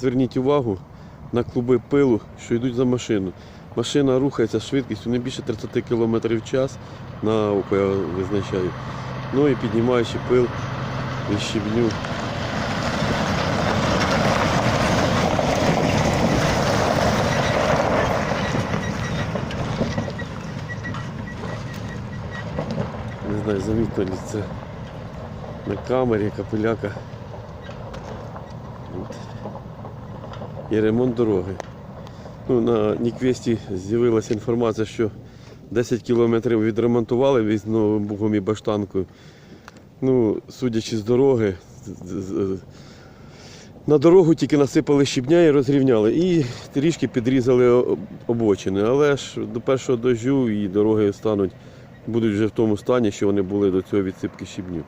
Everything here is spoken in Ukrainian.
зверніть увагу на клуби пилу, що йдуть за машину. Машина рухається швидкістю не більше 30 км в час на око я визначаю. Ну і піднімаючи пил і щебню. Не знаю, замітно ли це на камері капеляка. І ремонт дороги. Ну, на Ніквесті з'явилася інформація, що 10 кілометрів відремонтували в'їзним бугом і баштанкою. Ну, судячи з дороги, на дорогу тільки насипали щебня і розрівняли. І трішки підрізали обочини. Але ж до першого дождю і дороги стануть, будуть вже в тому стані, що вони були до цього відсипки щебню.